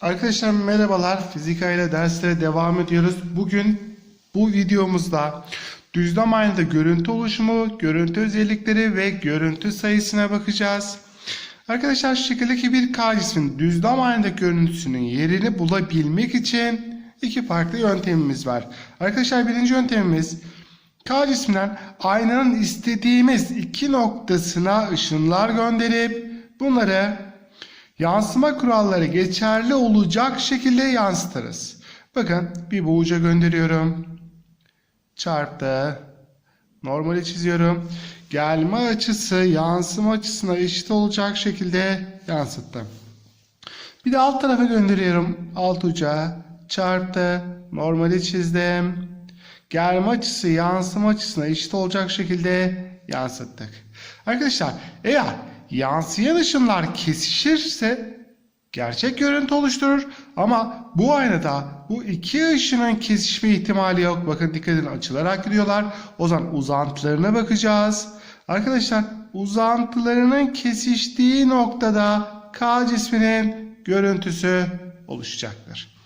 Arkadaşlar merhabalar. Fizik ile derslere devam ediyoruz. Bugün bu videomuzda düzlem aynada görüntü oluşumu, görüntü özellikleri ve görüntü sayısına bakacağız. Arkadaşlar şu şekildeki bir K cismin düzlem aynada görüntüsünün yerini bulabilmek için iki farklı yöntemimiz var. Arkadaşlar birinci yöntemimiz K cisminden aynanın istediğimiz iki noktasına ışınlar gönderip bunları yansıma kuralları geçerli olacak şekilde yansıtırız. Bakın bir bu uca gönderiyorum. Çarptı. Normali çiziyorum. Gelme açısı yansıma açısına eşit olacak şekilde yansıttım. Bir de alt tarafa gönderiyorum. Alt uca çarptı. Normali çizdim. Gelme açısı yansıma açısına eşit olacak şekilde yansıttık. Arkadaşlar eğer yansıyan ışınlar kesişirse gerçek görüntü oluşturur. Ama bu aynada bu iki ışının kesişme ihtimali yok. Bakın dikkat edin açılarak gidiyorlar. O zaman uzantılarına bakacağız. Arkadaşlar uzantılarının kesiştiği noktada K cisminin görüntüsü oluşacaktır.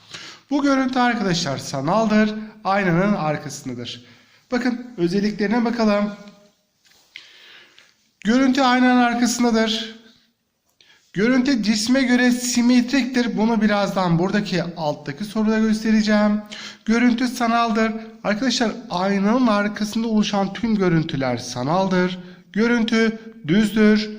Bu görüntü arkadaşlar sanaldır. Aynanın arkasındadır. Bakın özelliklerine bakalım. Görüntü aynanın arkasındadır. Görüntü cisme göre simetriktir. Bunu birazdan buradaki alttaki soruda göstereceğim. Görüntü sanaldır. Arkadaşlar aynanın arkasında oluşan tüm görüntüler sanaldır. Görüntü düzdür.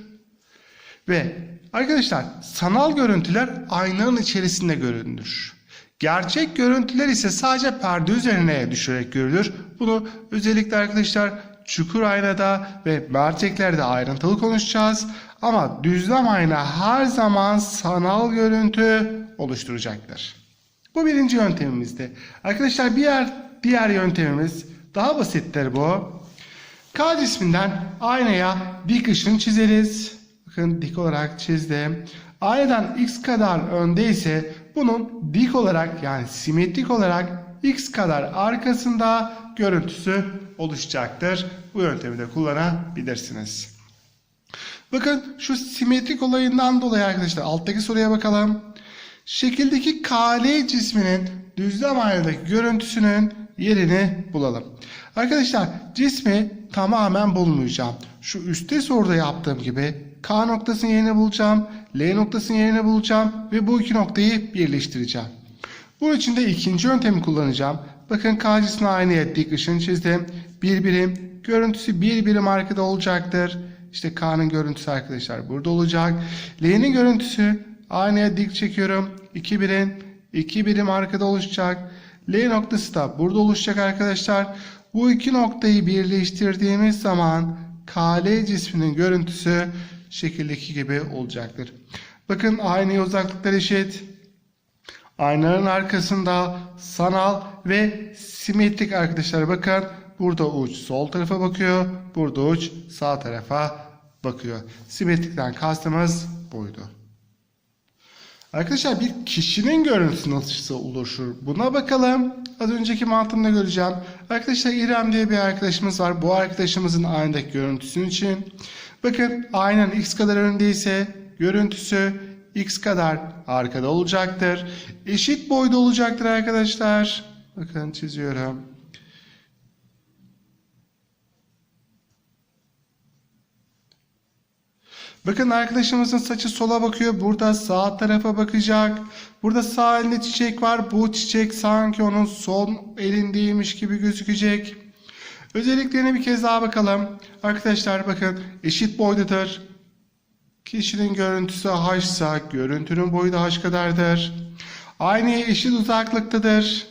Ve arkadaşlar sanal görüntüler aynanın içerisinde görünür. Gerçek görüntüler ise sadece perde üzerine düşerek görülür. Bunu özellikle arkadaşlar çukur aynada ve merceklerde ayrıntılı konuşacağız. Ama düzlem ayna her zaman sanal görüntü oluşturacaktır. Bu birinci yöntemimizdi. Arkadaşlar diğer diğer yöntemimiz daha basittir bu. K cisminden aynaya dik ışın çizeriz. Bakın dik olarak çizdim. Aynadan x kadar önde ise bunun dik olarak yani simetrik olarak x kadar arkasında görüntüsü oluşacaktır. Bu yöntemi de kullanabilirsiniz. Bakın şu simetrik olayından dolayı arkadaşlar alttaki soruya bakalım. Şekildeki KL cisminin düzlem aynadaki görüntüsünün yerini bulalım. Arkadaşlar cismi tamamen bulmayacağım. Şu üstte soruda yaptığım gibi K noktasının yerini bulacağım. L noktasının yerini bulacağım. Ve bu iki noktayı birleştireceğim. Bunun için de ikinci yöntemi kullanacağım. Bakın K cismine aynı dik ışın çizdim. Bir birim. Görüntüsü bir birim arkada olacaktır. İşte K'nın görüntüsü arkadaşlar burada olacak. L'nin görüntüsü aynaya dik çekiyorum. 2 birim. 2 birim arkada oluşacak. L noktası da burada oluşacak arkadaşlar. Bu iki noktayı birleştirdiğimiz zaman KL cisminin görüntüsü şekildeki gibi olacaktır. Bakın aynaya uzaklıklar eşit. Aynanın arkasında sanal ve simetrik arkadaşlar bakın. Burada uç sol tarafa bakıyor. Burada uç sağ tarafa bakıyor. Simetrikten kastımız buydu. Arkadaşlar bir kişinin görüntüsü nasıl oluşur? Buna bakalım. Az önceki mantığımda göreceğim. Arkadaşlar İrem diye bir arkadaşımız var. Bu arkadaşımızın aynadaki görüntüsü için. Bakın aynen x kadar önündeyse görüntüsü x kadar arkada olacaktır. Eşit boyda olacaktır arkadaşlar. Bakın çiziyorum. Bakın arkadaşımızın saçı sola bakıyor. Burada sağ tarafa bakacak. Burada sağ elinde çiçek var. Bu çiçek sanki onun son elindeymiş gibi gözükecek. Özelliklerine bir kez daha bakalım. Arkadaşlar bakın eşit boydadır. Kişinin görüntüsü h ise görüntünün boyu da h kadardır. Aynı eşit uzaklıktadır.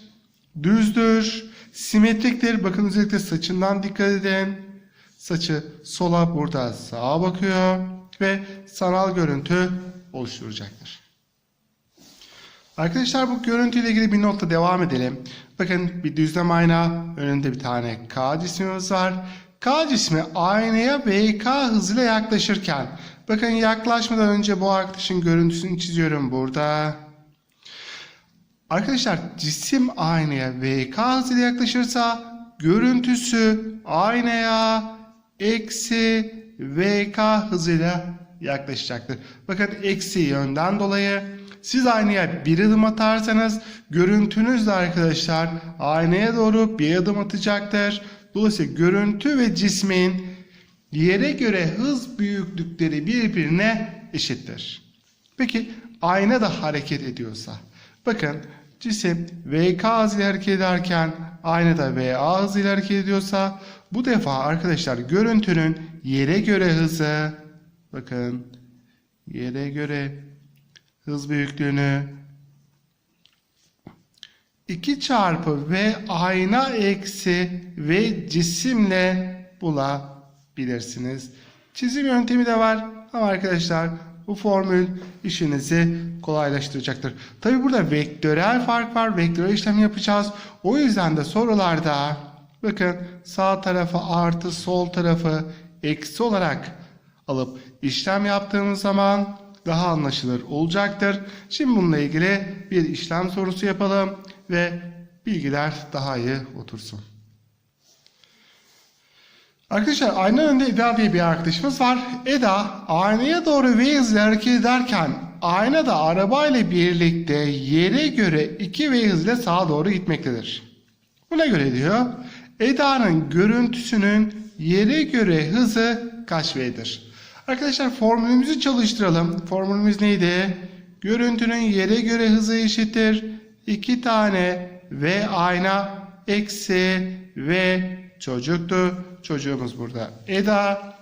Düzdür. Simetriktir. Bakın özellikle saçından dikkat edin. Saçı sola burada sağa bakıyor ve sanal görüntü oluşturacaktır. Arkadaşlar bu görüntüyle ilgili bir notla devam edelim. Bakın bir düzlem ayna önünde bir tane K cismimiz var. K cismi aynaya VK hızıyla yaklaşırken bakın yaklaşmadan önce bu arkadaşın görüntüsünü çiziyorum burada. Arkadaşlar cisim aynaya VK hızıyla yaklaşırsa görüntüsü aynaya eksi VK hızıyla yaklaşacaktır. Bakın eksi yönden dolayı siz aynaya bir adım atarsanız görüntünüz de arkadaşlar aynaya doğru bir adım atacaktır. Dolayısıyla görüntü ve cismin yere göre hız büyüklükleri birbirine eşittir. Peki ayna da hareket ediyorsa bakın cisim VK hızıyla hareket ederken ayna da VA hızıyla hareket ediyorsa bu defa arkadaşlar görüntünün yere göre hızı bakın yere göre hız büyüklüğünü 2 çarpı V ayna eksi V cisimle bulabilirsiniz. Çizim yöntemi de var ama arkadaşlar bu formül işinizi kolaylaştıracaktır. Tabi burada vektörel fark var. Vektörel işlem yapacağız. O yüzden de sorularda bakın sağ tarafı artı sol tarafı eksi olarak alıp işlem yaptığımız zaman daha anlaşılır olacaktır. Şimdi bununla ilgili bir işlem sorusu yapalım ve bilgiler daha iyi otursun. Arkadaşlar ayna önünde Eda diye bir arkadaşımız var. Eda aynaya doğru V hızla hareket ederken ayna da arabayla birlikte yere göre 2 V hızla sağa doğru gitmektedir. Buna göre diyor Eda'nın görüntüsünün yere göre hızı kaç V'dir? Arkadaşlar formülümüzü çalıştıralım. Formülümüz neydi? Görüntünün yere göre hızı eşittir. 2 tane V ayna eksi V çocuktu. Çocuğumuz burada. Eda.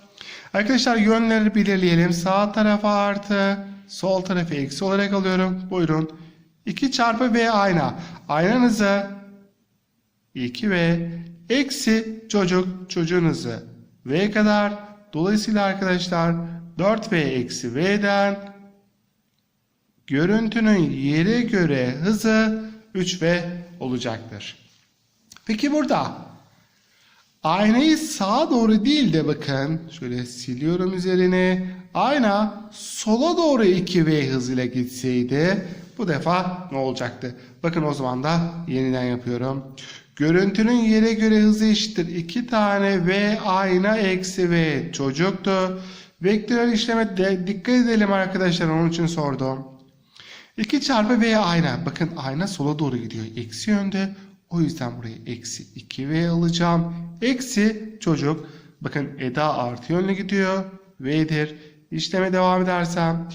Arkadaşlar yönleri belirleyelim. Sağ tarafa artı, sol tarafı eksi olarak alıyorum. Buyurun. 2 çarpı V ayna. Aynanızı 2 V eksi çocuk çocuğunuzu V kadar. Dolayısıyla arkadaşlar 4V eksi V'den görüntünün yere göre hızı 3V olacaktır. Peki burada aynayı sağa doğru değil de bakın şöyle siliyorum üzerine ayna sola doğru 2V hızıyla gitseydi bu defa ne olacaktı? Bakın o zaman da yeniden yapıyorum. Görüntünün yere göre hızı eşittir. 2 tane V ayna eksi V çocuktu. Vektörel işleme de dikkat edelim arkadaşlar onun için sordum. 2 çarpı V ayna. Bakın ayna sola doğru gidiyor. Eksi yönde. O yüzden burayı eksi 2V alacağım. Eksi çocuk. Bakın Eda artı yönlü gidiyor. V'dir. İşleme devam edersem.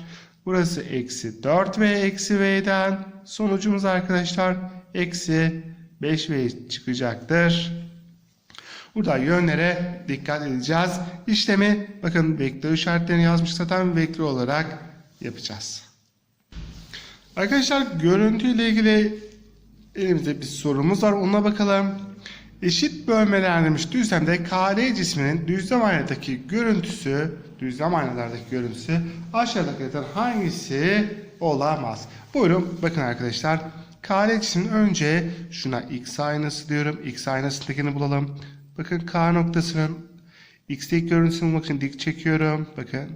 Burası eksi 4V eksi V'den. Sonucumuz arkadaşlar eksi 5V çıkacaktır. Burada yönlere dikkat edeceğiz. İşlemi bakın vektör işaretlerini yazmış zaten vektör olarak yapacağız. Arkadaşlar görüntü ile ilgili elimizde bir sorumuz var. Ona bakalım. Eşit bölmelendirilmiş düzlemde KL cisminin düzlem aynadaki görüntüsü, düzlem aynalardaki görüntüsü aşağıdakilerden hangisi olamaz? Buyurun bakın arkadaşlar. KL cismin önce şuna X aynası diyorum. X aynasındakini bulalım. Bakın K noktasının X'teki görüntüsünü bulmak için dik çekiyorum. Bakın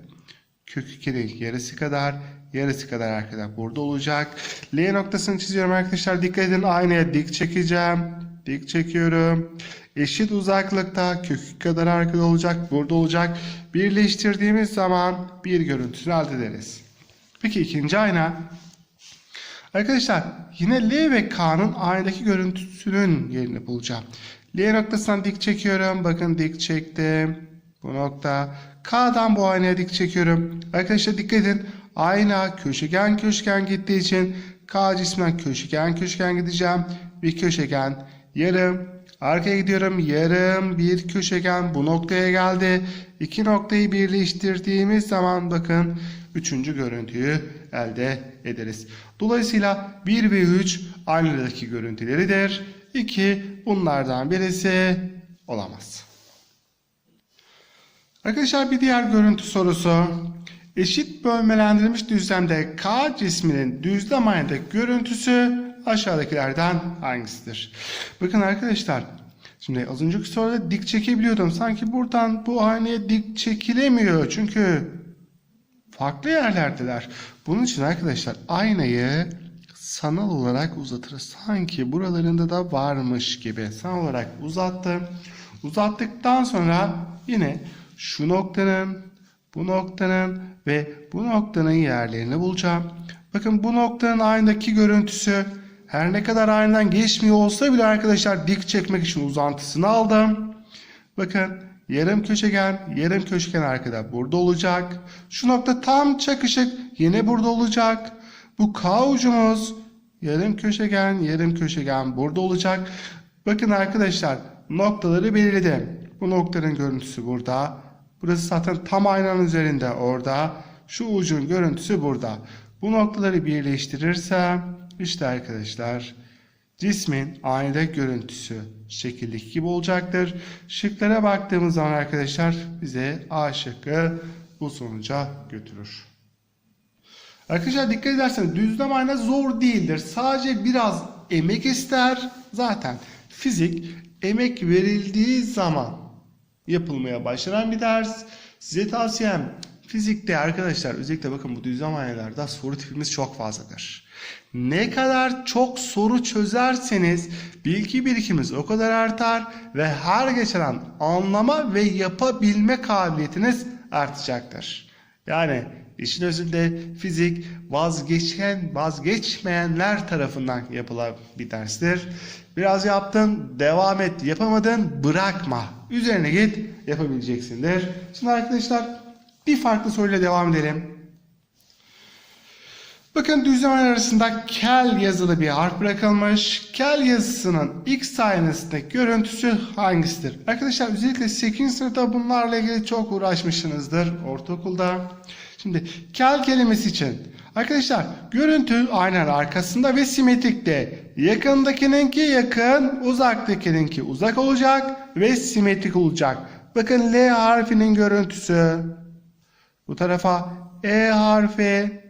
kök 2'nin yarısı kadar yarısı kadar arkadaşlar burada olacak. L noktasını çiziyorum arkadaşlar. Dikkat edin aynaya dik çekeceğim. Dik çekiyorum. Eşit uzaklıkta kök 2 kadar arkada olacak. Burada olacak. Birleştirdiğimiz zaman bir görüntüsünü elde ederiz. Peki ikinci ayna. Arkadaşlar yine L ve K'nın aynadaki görüntüsünün yerini bulacağım. L noktasından dik çekiyorum. Bakın dik çektim. Bu nokta. K'dan bu aynaya dik çekiyorum. Arkadaşlar dikkat edin. Ayna köşegen köşegen gittiği için K cismen köşegen köşegen gideceğim. Bir köşegen yarım. Arkaya gidiyorum. Yarım bir köşegen bu noktaya geldi. İki noktayı birleştirdiğimiz zaman bakın üçüncü görüntüyü elde ederiz. Dolayısıyla 1 ve 3 aynadaki görüntüleridir. 2 bunlardan birisi olamaz. Arkadaşlar bir diğer görüntü sorusu. Eşit bölmelendirilmiş düzlemde K cisminin düzlem aynadaki görüntüsü aşağıdakilerden hangisidir? Bakın arkadaşlar şimdi az önceki soruda dik çekebiliyordum. Sanki buradan bu aynaya dik çekilemiyor. Çünkü farklı yerlerdeler. Bunun için arkadaşlar aynayı sanal olarak uzatırız. Sanki buralarında da varmış gibi sanal olarak uzattım. Uzattıktan sonra yine şu noktanın, bu noktanın ve bu noktanın yerlerini bulacağım. Bakın bu noktanın aynadaki görüntüsü her ne kadar aynadan geçmiyor olsa bile arkadaşlar dik çekmek için uzantısını aldım. Bakın yarım köşegen, yarım köşegen arkada burada olacak. Şu nokta tam çakışık yine burada olacak. Bu K ucumuz yarım köşegen, yarım köşegen burada olacak. Bakın arkadaşlar noktaları belirledim. Bu noktanın görüntüsü burada. Burası zaten tam aynanın üzerinde orada. Şu ucun görüntüsü burada. Bu noktaları birleştirirsem işte arkadaşlar cismin aynada görüntüsü şekildeki gibi olacaktır. Şıklara baktığımız zaman arkadaşlar bize A şıkkı bu sonuca götürür. Arkadaşlar dikkat ederseniz düzlem ayna zor değildir. Sadece biraz emek ister. Zaten fizik emek verildiği zaman yapılmaya başlanan bir ders. Size tavsiyem fizikte arkadaşlar özellikle bakın bu düzlem aynalarda soru tipimiz çok fazladır. Ne kadar çok soru çözerseniz bilgi birikiminiz o kadar artar ve her geçen anlama ve yapabilme kabiliyetiniz artacaktır. Yani işin özünde fizik vazgeçen, vazgeçmeyenler tarafından yapılan bir derstir. Biraz yaptın, devam et. Yapamadın, bırakma. Üzerine git, yapabileceksindir. Şimdi arkadaşlar bir farklı soruyla devam edelim. Bakın düzlemen arasında kel yazılı bir harf bırakılmış. Kel yazısının x aynasındaki görüntüsü hangisidir? Arkadaşlar özellikle 8. sınıfta bunlarla ilgili çok uğraşmışsınızdır ortaokulda. Şimdi kel kelimesi için arkadaşlar görüntü aynen arkasında ve simetrikte. Yakındakininki yakın, uzaktakininki uzak olacak ve simetrik olacak. Bakın L harfinin görüntüsü. Bu tarafa E harfi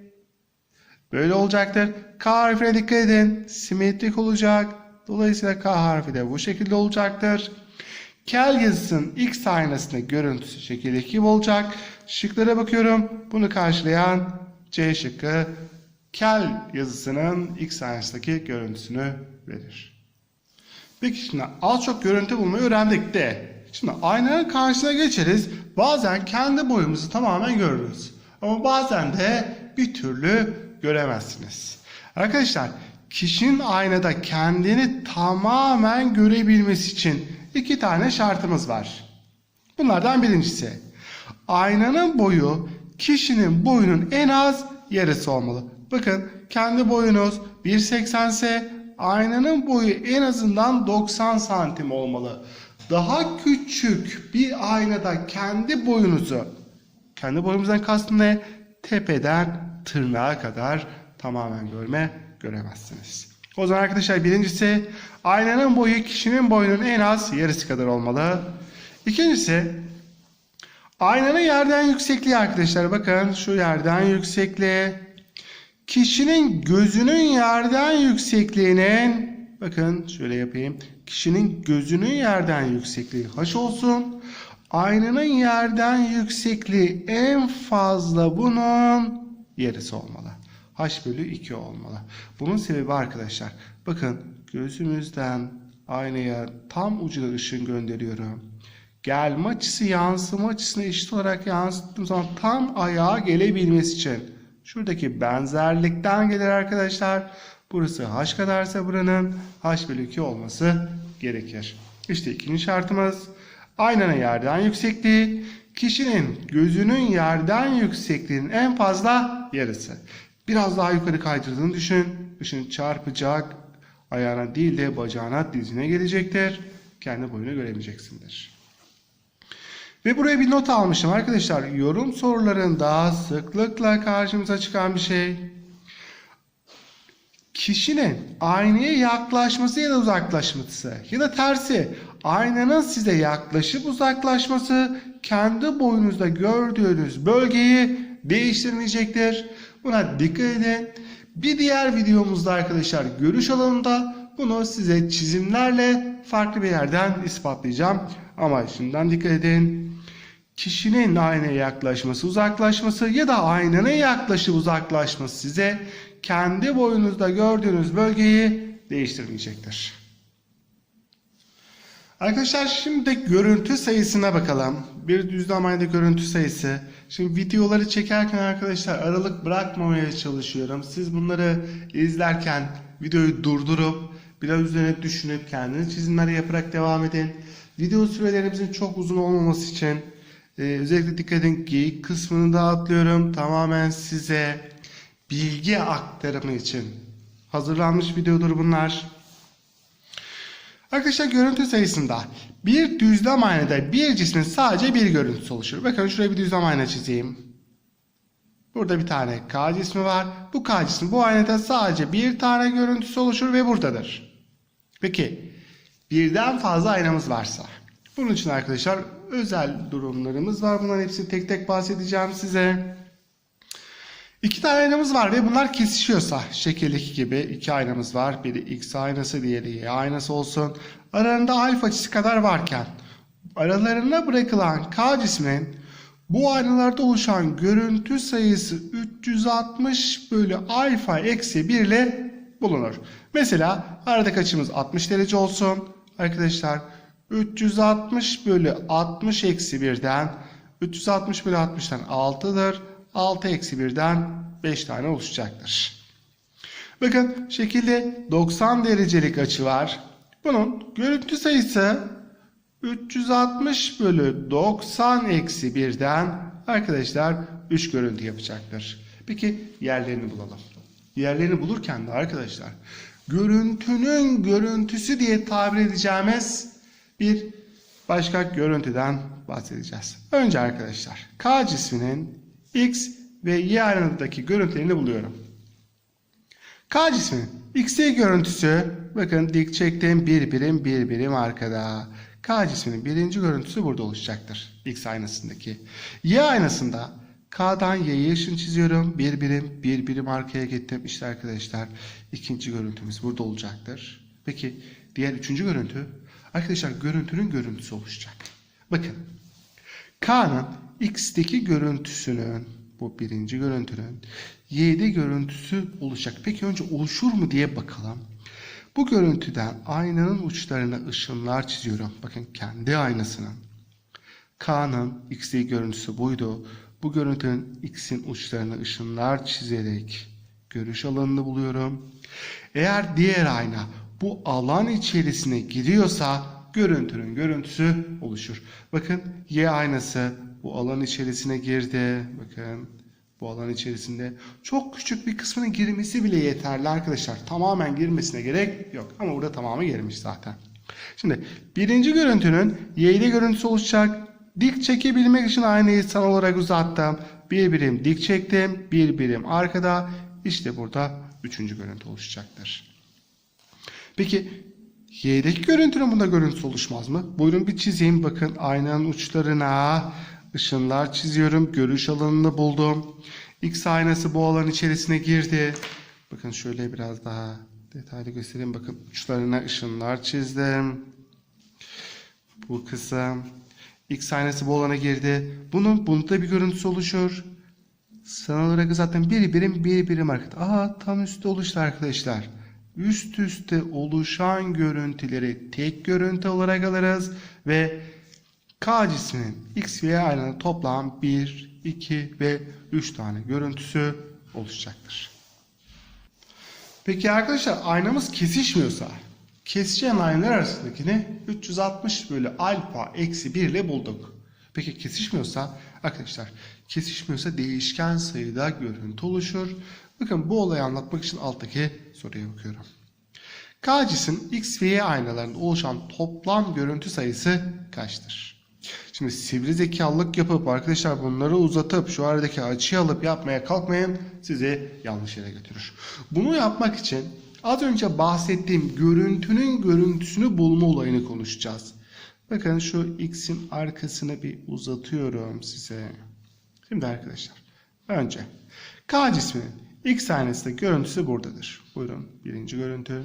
Böyle olacaktır. K harfine dikkat edin. Simetrik olacak. Dolayısıyla K harfi de bu şekilde olacaktır. Kel yazısının X aynasında görüntüsü şekilde gibi olacak. Şıklara bakıyorum. Bunu karşılayan C şıkkı kel yazısının X aynasındaki görüntüsünü verir. Peki şimdi az çok görüntü bulmayı öğrendik de. Şimdi aynanın karşısına geçeriz. Bazen kendi boyumuzu tamamen görürüz. Ama bazen de bir türlü göremezsiniz. Arkadaşlar kişinin aynada kendini tamamen görebilmesi için iki tane şartımız var. Bunlardan birincisi aynanın boyu kişinin boyunun en az yarısı olmalı. Bakın kendi boyunuz 1.80 ise aynanın boyu en azından 90 santim olmalı. Daha küçük bir aynada kendi boyunuzu, kendi boyumuzdan kastım ne? Tepeden tırnağa kadar tamamen görme göremezsiniz. O zaman arkadaşlar birincisi aynanın boyu kişinin boyunun en az yarısı kadar olmalı. İkincisi aynanın yerden yüksekliği arkadaşlar bakın şu yerden yüksekliği kişinin gözünün yerden yüksekliğinin bakın şöyle yapayım kişinin gözünün yerden yüksekliği h olsun aynanın yerden yüksekliği en fazla bunun yarısı olmalı. H bölü 2 olmalı. Bunun sebebi arkadaşlar bakın gözümüzden aynaya tam ucuna ışın gönderiyorum. Gelme açısı yansıma açısına eşit olarak yansıttığım zaman tam ayağa gelebilmesi için şuradaki benzerlikten gelir arkadaşlar. Burası H kadarsa buranın H bölü 2 olması gerekir. İşte ikinci şartımız aynanın yerden yüksekliği kişinin gözünün yerden yüksekliğinin en fazla yarısı. Biraz daha yukarı kaydırdığını düşün. Işın çarpacak ayağına değil de bacağına dizine gelecektir. Kendi boyunu göremeyeceksindir. Ve buraya bir not almışım arkadaşlar. Yorum sorularında sıklıkla karşımıza çıkan bir şey. Kişinin aynaya yaklaşması ya da uzaklaşması ya da tersi aynanın size yaklaşıp uzaklaşması kendi boyunuzda gördüğünüz bölgeyi değiştirmeyecektir. Buna dikkat edin. Bir diğer videomuzda arkadaşlar görüş alanında bunu size çizimlerle farklı bir yerden ispatlayacağım. Ama şimdiden dikkat edin. Kişinin aynaya yaklaşması, uzaklaşması ya da aynanın yaklaşıp uzaklaşması size kendi boyunuzda gördüğünüz bölgeyi değiştirmeyecektir. Arkadaşlar şimdi görüntü sayısına bakalım. Bir düzlem aynada görüntü sayısı Şimdi videoları çekerken arkadaşlar aralık bırakmamaya çalışıyorum. Siz bunları izlerken videoyu durdurup biraz üzerine düşünüp kendiniz çizimler yaparak devam edin. Video sürelerimizin çok uzun olmaması için e, özellikle dikkat edin geyik kısmını da atlıyorum. Tamamen size bilgi aktarımı için hazırlanmış videodur bunlar. Arkadaşlar görüntü sayısında bir düzlem aynada bir cismin sadece bir görüntüsü oluşur. Bakın şuraya bir düzlem ayna çizeyim. Burada bir tane K cismi var. Bu K cismi bu aynada sadece bir tane görüntüsü oluşur ve buradadır. Peki birden fazla aynamız varsa bunun için arkadaşlar özel durumlarımız var. Bunların hepsini tek tek bahsedeceğim size. İki tane aynamız var ve bunlar kesişiyorsa şekildeki gibi iki aynamız var. Biri x aynası diğeri y aynası olsun. Aralarında alfa açısı kadar varken aralarına bırakılan k cisminin bu aynalarda oluşan görüntü sayısı 360 bölü alfa eksi 1 ile bulunur. Mesela aradaki açımız 60 derece olsun. Arkadaşlar 360 bölü 60 eksi 1'den 360 bölü 60'tan 6'dır. 6 eksi 1'den 5 tane oluşacaktır. Bakın şekilde 90 derecelik açı var. Bunun görüntü sayısı 360 bölü 90 eksi 1'den arkadaşlar 3 görüntü yapacaktır. Peki yerlerini bulalım. Yerlerini bulurken de arkadaşlar görüntünün görüntüsü diye tabir edeceğimiz bir başka görüntüden bahsedeceğiz. Önce arkadaşlar K cisminin X ve Y ayrıntıdaki görüntülerini buluyorum. K cisminin XY görüntüsü bakın dik çektiğim bir birim bir birim arkada. K cisminin birinci görüntüsü burada oluşacaktır. X aynasındaki. Y aynasında K'dan Y'ye ışın çiziyorum. Bir birim bir birim arkaya gittim. İşte arkadaşlar ikinci görüntümüz burada olacaktır. Peki diğer üçüncü görüntü? Arkadaşlar görüntünün görüntüsü oluşacak. Bakın K'nın X'teki görüntüsünün bu birinci görüntünün Y'de görüntüsü olacak. Peki önce oluşur mu diye bakalım. Bu görüntüden aynanın uçlarına ışınlar çiziyorum. Bakın kendi aynasının. K'nın X'deki görüntüsü buydu. Bu görüntünün X'in uçlarına ışınlar çizerek görüş alanını buluyorum. Eğer diğer ayna bu alan içerisine giriyorsa görüntünün görüntüsü oluşur. Bakın Y aynası bu alan içerisine girdi. Bakın bu alan içerisinde çok küçük bir kısmının girmesi bile yeterli arkadaşlar. Tamamen girmesine gerek yok. Ama burada tamamı girmiş zaten. Şimdi birinci görüntünün Y'de görüntüsü oluşacak. Dik çekebilmek için aynayı san olarak uzattım. Bir birim dik çektim. Bir birim arkada. İşte burada üçüncü görüntü oluşacaktır. Peki Y'deki görüntünün bunda görüntüsü oluşmaz mı? Buyurun bir çizeyim. Bakın aynanın uçlarına ışınlar çiziyorum. Görüş alanını buldum. X aynası bu alan içerisine girdi. Bakın şöyle biraz daha detaylı göstereyim. Bakın uçlarına ışınlar çizdim. Bu kısım. X aynası bu alana girdi. Bunun bunda bir görüntüsü oluşur. Sanal olarak zaten bir birim bir birim arkada. Aa tam üstte oluştu arkadaşlar. Üst üste oluşan görüntüleri tek görüntü olarak alırız ve K cisminin X ve Y ayrılığında toplam 1, 2 ve 3 tane görüntüsü oluşacaktır. Peki arkadaşlar aynamız kesişmiyorsa kesişen aynalar arasındakini 360 bölü alfa eksi 1 ile bulduk. Peki kesişmiyorsa arkadaşlar kesişmiyorsa değişken sayıda görüntü oluşur. Bakın bu olayı anlatmak için alttaki soruya bakıyorum. K cisim X ve Y aynalarında oluşan toplam görüntü sayısı kaçtır? Şimdi sivri zekalılık yapıp arkadaşlar bunları uzatıp şu aradaki açıyı alıp yapmaya kalkmayın sizi yanlış yere götürür. Bunu yapmak için az önce bahsettiğim görüntünün görüntüsünü bulma olayını konuşacağız. Bakın şu x'in arkasını bir uzatıyorum size. Şimdi arkadaşlar önce K cisminin x aynasında görüntüsü buradadır. Buyurun birinci görüntü.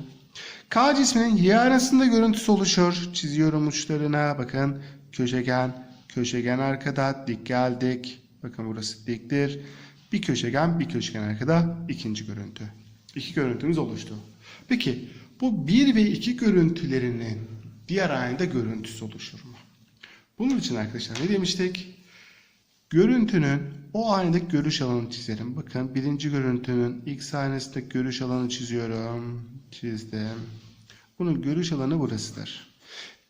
K cisminin y arasında görüntüsü oluşur. Çiziyorum uçlarına. Bakın köşegen, köşegen arkada, dik geldik. Bakın burası diktir. Bir köşegen, bir köşegen arkada. ikinci görüntü. İki görüntümüz oluştu. Peki bu bir ve iki görüntülerinin diğer aynada görüntüsü oluşur mu? Bunun için arkadaşlar ne demiştik? Görüntünün o aynadaki görüş alanını çizelim. Bakın birinci görüntünün x aynasındaki görüş alanı çiziyorum. Çizdim. Bunun görüş alanı burasıdır.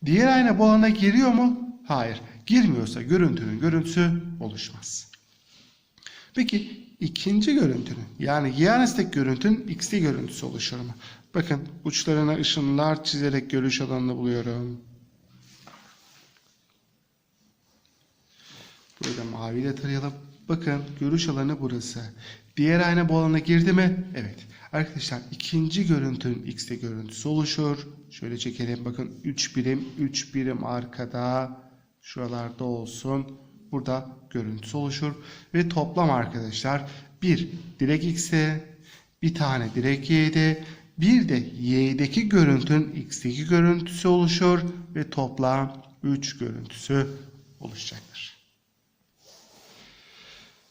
Diğer ayna bu alana giriyor mu? Hayır. Girmiyorsa görüntünün görüntüsü oluşmaz. Peki ikinci görüntünün yani y aynasındaki görüntünün x'li görüntüsü oluşur mu? Bakın uçlarına ışınlar çizerek görüş alanını buluyorum. Burada maviyle tarayalım. Bakın görüş alanı burası. Diğer ayna bu alana girdi mi? Evet. Arkadaşlar ikinci görüntünün x'te görüntüsü oluşur. Şöyle çekelim. Bakın 3 birim 3 birim arkada şuralarda olsun. Burada görüntüsü oluşur. Ve toplam arkadaşlar bir direkt x'te bir tane direkt y'de bir de y'deki görüntünün x'teki görüntüsü oluşur. Ve toplam 3 görüntüsü oluşacaktır.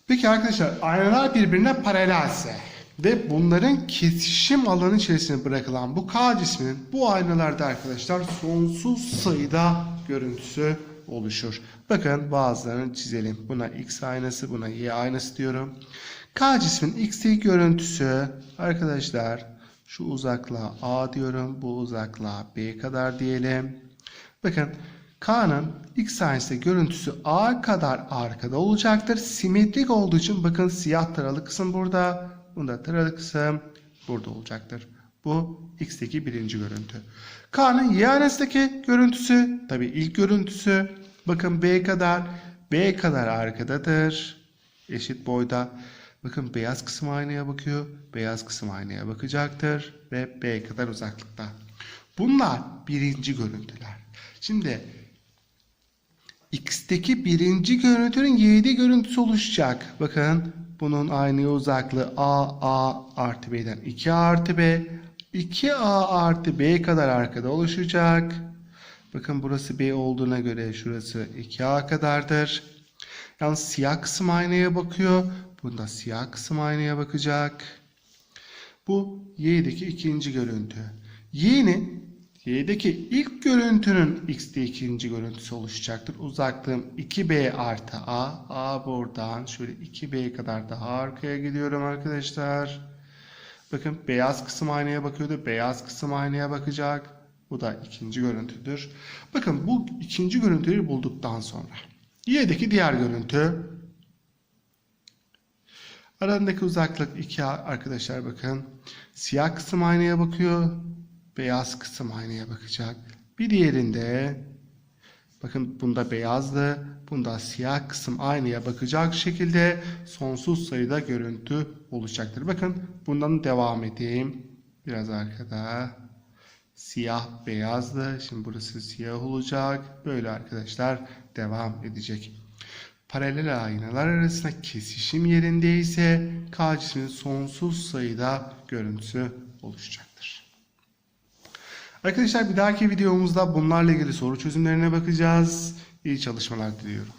Peki arkadaşlar aynalar birbirine paralelse ve bunların kesişim alanı içerisine bırakılan bu K cisminin bu aynalarda arkadaşlar sonsuz sayıda görüntüsü oluşur. Bakın bazılarını çizelim. Buna X aynası, buna Y aynası diyorum. K cismin X'teki görüntüsü arkadaşlar şu uzaklığa A diyorum. Bu uzaklığa B kadar diyelim. Bakın K'nın X aynası görüntüsü A kadar arkada olacaktır. Simetrik olduğu için bakın siyah taralı kısım burada. Bunda taralı kısım burada olacaktır. Bu X'teki birinci görüntü. K'nın Y aynasındaki görüntüsü tabi ilk görüntüsü. Bakın B kadar B kadar arkadadır. Eşit boyda. Bakın beyaz kısım aynaya bakıyor. Beyaz kısım aynaya bakacaktır. Ve B kadar uzaklıkta. Bunlar birinci görüntüler. Şimdi X'teki birinci görüntünün y'de görüntüsü oluşacak. Bakın bunun aynı uzaklığı A, A artı B'den 2A artı B. 2A artı B kadar arkada oluşacak. Bakın burası B olduğuna göre şurası 2A kadardır. Yalnız siyah kısım aynaya bakıyor. Bunda siyah kısım aynaya bakacak. Bu y'deki ikinci görüntü. Y'nin Y'deki ilk görüntünün x'te ikinci görüntüsü oluşacaktır. Uzaklığım 2b artı a. a buradan şöyle 2b kadar daha arkaya gidiyorum arkadaşlar. Bakın beyaz kısım aynaya bakıyordu. Beyaz kısım aynaya bakacak. Bu da ikinci görüntüdür. Bakın bu ikinci görüntüyü bulduktan sonra. Y'deki diğer görüntü. Aralarındaki uzaklık 2 arkadaşlar bakın. Siyah kısım aynaya bakıyor beyaz kısım aynaya bakacak. Bir diğerinde bakın bunda beyazdı, bunda siyah kısım aynaya bakacak şekilde sonsuz sayıda görüntü oluşacaktır. Bakın bundan devam edeyim. Biraz arkada. Siyah beyazdı. Şimdi burası siyah olacak. Böyle arkadaşlar devam edecek. Paralel aynalar arasında kesişim yerindeyse K cisminin sonsuz sayıda görüntüsü oluşacaktır. Arkadaşlar bir dahaki videomuzda bunlarla ilgili soru çözümlerine bakacağız. İyi çalışmalar diliyorum.